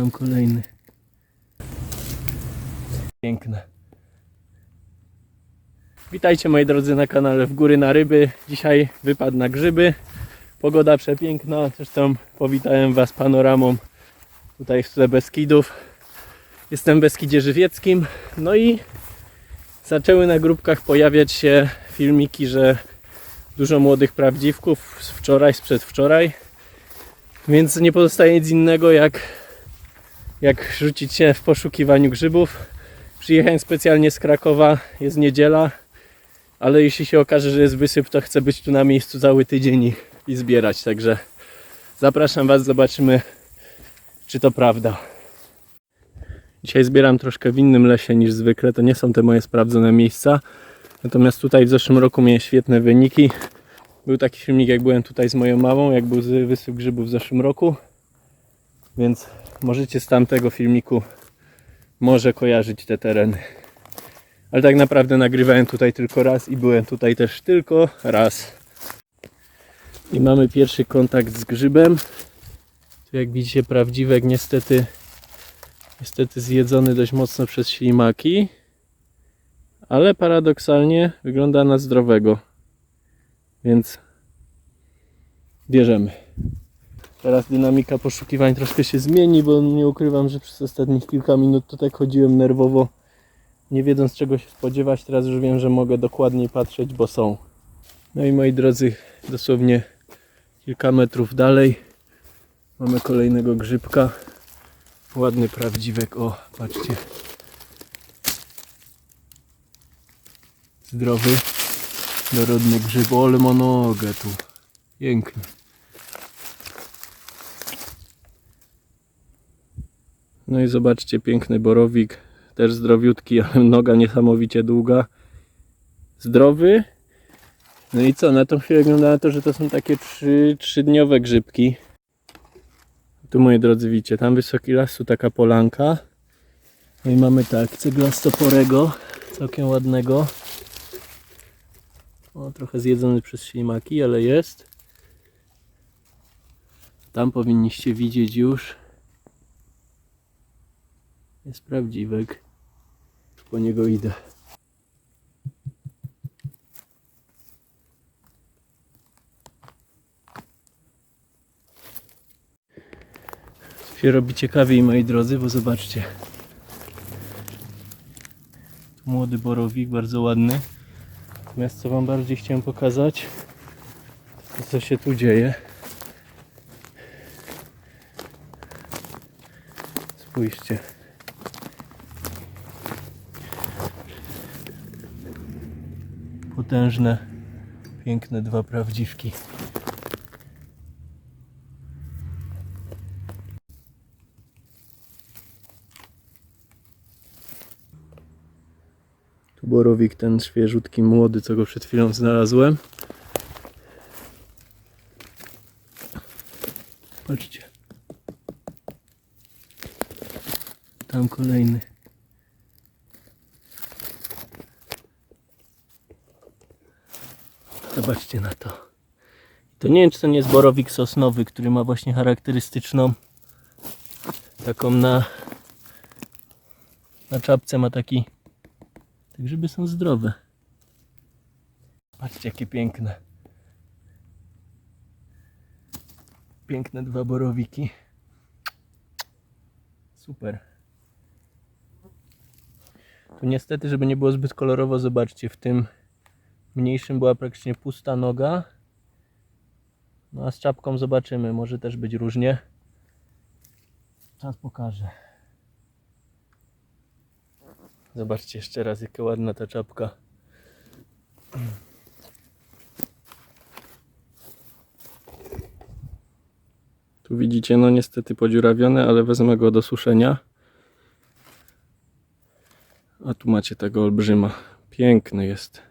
Tam kolejny. Piękne. Witajcie moi drodzy na kanale W Góry na Ryby. Dzisiaj wypad na grzyby. Pogoda przepiękna. Zresztą powitałem Was panoramą tutaj z Beskidów. Jestem w Beskidzie Żywieckim. No i zaczęły na grupkach pojawiać się filmiki, że dużo młodych prawdziwków z wczoraj, z przedwczoraj. Więc nie pozostaje nic innego jak, jak rzucić się w poszukiwaniu grzybów. Przyjechałem specjalnie z Krakowa, jest niedziela, ale jeśli się okaże, że jest wysyp, to chcę być tu na miejscu cały tydzień i, i zbierać. Także zapraszam Was, zobaczymy, czy to prawda. Dzisiaj zbieram troszkę w innym lesie niż zwykle. To nie są te moje sprawdzone miejsca. Natomiast tutaj w zeszłym roku miałem świetne wyniki. Był taki filmik, jak byłem tutaj z moją mamą, jak był wysyp grzybów w zeszłym roku. Więc możecie z tamtego filmiku może kojarzyć te tereny. Ale tak naprawdę nagrywałem tutaj tylko raz i byłem tutaj też tylko raz. I mamy pierwszy kontakt z grzybem. Tu jak widzicie prawdziwek niestety niestety zjedzony dość mocno przez ślimaki. Ale paradoksalnie wygląda na zdrowego. Więc bierzemy. Teraz dynamika poszukiwań troszkę się zmieni, bo nie ukrywam, że przez ostatnich kilka minut to tak chodziłem nerwowo, nie wiedząc czego się spodziewać. Teraz już wiem, że mogę dokładniej patrzeć, bo są. No i moi drodzy, dosłownie kilka metrów dalej mamy kolejnego grzybka. Ładny prawdziwek, o patrzcie. Zdrowy, dorodny grzyb, o, ale ma nogę tu. Piękny. No i zobaczcie, piękny borowik, też zdrowiutki, ale noga niesamowicie długa. Zdrowy. No i co, na tą chwilę wygląda na to, że to są takie trzy, trzydniowe grzybki. Tu moi drodzy widzicie, tam wysoki las, tu taka polanka. No i mamy tak, ceglastoporego, całkiem ładnego. O, trochę zjedzony przez ślimaki, ale jest. Tam powinniście widzieć już. Jest prawdziwek. Po niego idę. Tu się robi ciekawiej moi drodzy, bo zobaczcie. Tu młody borowik, bardzo ładny. Natomiast co wam bardziej chciałem pokazać, to co się tu dzieje. Spójrzcie. Potężne, piękne dwa prawdziwki. Tu borowik ten świeżutki, młody, co go przed chwilą znalazłem. Patrzcie. Tam kolejny. Zobaczcie na to. To nie wiem, czy to nie jest borowik sosnowy, który ma właśnie charakterystyczną taką na na czapce ma taki te grzyby są zdrowe. Patrzcie jakie piękne. Piękne dwa borowiki. Super. Tu niestety, żeby nie było zbyt kolorowo, zobaczcie, w tym mniejszym była praktycznie pusta noga. No a z czapką zobaczymy, może też być różnie. Czas pokaże. Zobaczcie jeszcze raz, jaka ładna ta czapka. Tu widzicie, no niestety podziurawione, ale wezmę go do suszenia. A tu macie tego olbrzyma. Piękny jest.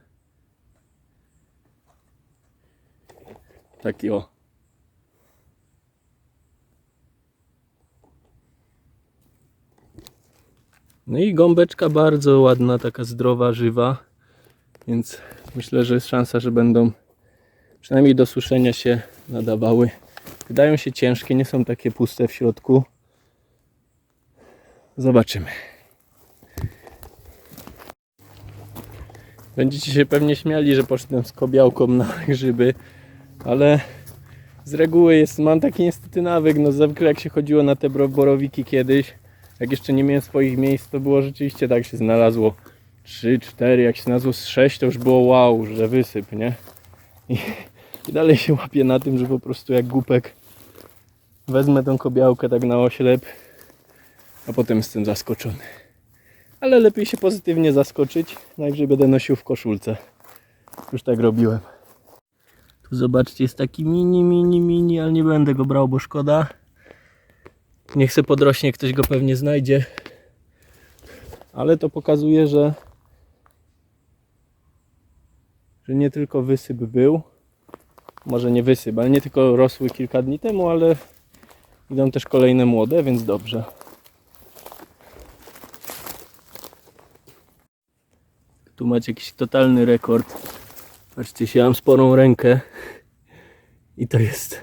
Taki o. No i gąbeczka bardzo ładna, taka zdrowa, żywa. Więc myślę, że jest szansa, że będą przynajmniej do suszenia się nadawały. Wydają się ciężkie, nie są takie puste w środku. Zobaczymy. Będziecie się pewnie śmiali, że poszedłem z kobiałką na grzyby, ale z reguły jest, mam taki niestety nawyk, no zwykle jak się chodziło na te borowiki kiedyś, jak jeszcze nie miałem swoich miejsc, to było rzeczywiście tak, się znalazło 3, 4, jak się znalazło z 6, to już było wow, że wysyp, nie? I, I dalej się łapię na tym, że po prostu jak głupek wezmę tą kobiałkę tak na oślep, a potem jestem zaskoczony. Ale lepiej się pozytywnie zaskoczyć, najwyżej będę nosił w koszulce. Już tak robiłem. Tu zobaczcie, jest taki mini, mini, mini, ale nie będę go brał, bo szkoda. Niech se podrośnie, ktoś go pewnie znajdzie. Ale to pokazuje, że że nie tylko wysyp był, może nie wysyp, ale nie tylko rosły kilka dni temu, ale idą też kolejne młode, więc dobrze. Tu macie jakiś totalny rekord. Patrzcie, się mam sporą rękę i to jest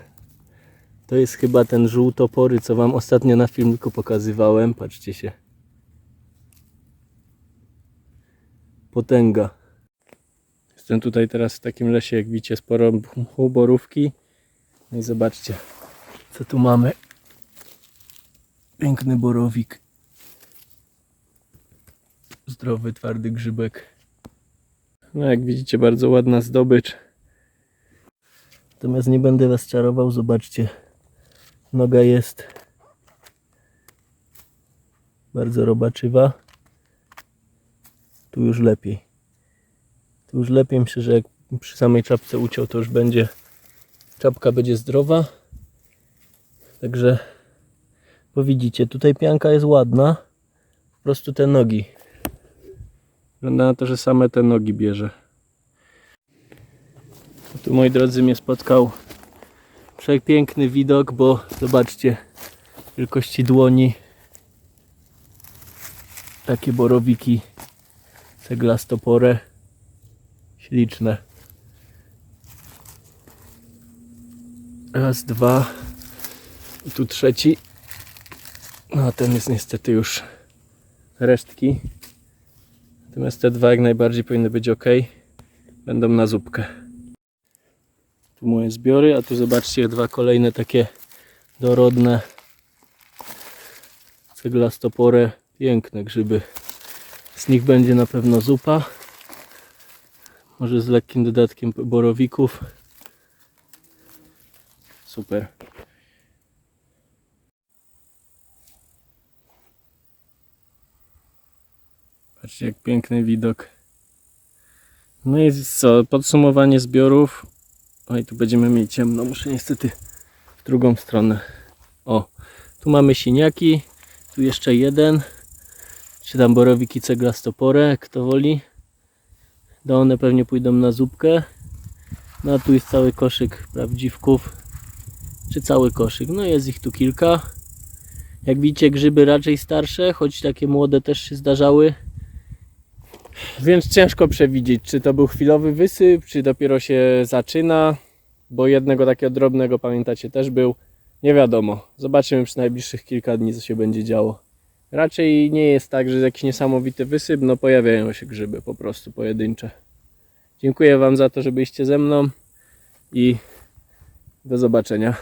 to jest chyba ten żółtopory, co wam ostatnio na filmiku pokazywałem. Patrzcie się. Potęga. Jestem tutaj teraz w takim lesie, jak widzicie, sporo mchu, borówki. No i zobaczcie, co tu mamy. Piękny borowik. Zdrowy, twardy grzybek. No jak widzicie, bardzo ładna zdobycz. Natomiast nie będę was czarował, zobaczcie. Noga jest bardzo robaczywa. Tu już lepiej. Tu już lepiej myślę, że jak przy samej czapce uciął, to już będzie czapka będzie zdrowa. Także bo widzicie, tutaj pianka jest ładna. Po prostu te nogi. Wygląda na to, że same te nogi bierze. Tu moi drodzy mnie spotkał przepiękny widok, bo zobaczcie wielkości dłoni takie borowiki ceglastopore śliczne. Raz, dwa i tu trzeci. No a ten jest niestety już resztki natomiast te dwa jak najbardziej powinny być ok będą na zupkę tu moje zbiory, a tu zobaczcie dwa kolejne takie dorodne ceglastopore, piękne grzyby. Z nich będzie na pewno zupa. Może z lekkim dodatkiem borowików. Super. Patrzcie jak piękny widok. No i co, podsumowanie zbiorów. Oj, tu będziemy mieli ciemno. Muszę niestety w drugą stronę. O, tu mamy siniaki. Tu jeszcze jeden. Czy tam borowiki ceglastopore, kto woli. Do one pewnie pójdą na zupkę. No a tu jest cały koszyk prawdziwków. Czy cały koszyk? No jest ich tu kilka. Jak widzicie grzyby raczej starsze, choć takie młode też się zdarzały. Więc ciężko przewidzieć, czy to był chwilowy wysyp, czy dopiero się zaczyna, bo jednego takiego drobnego, pamiętacie, też był. Nie wiadomo. Zobaczymy przez najbliższych kilka dni, co się będzie działo. Raczej nie jest tak, że jakiś niesamowity wysyp, no pojawiają się grzyby po prostu pojedyncze. Dziękuję Wam za to, że byliście ze mną i do zobaczenia.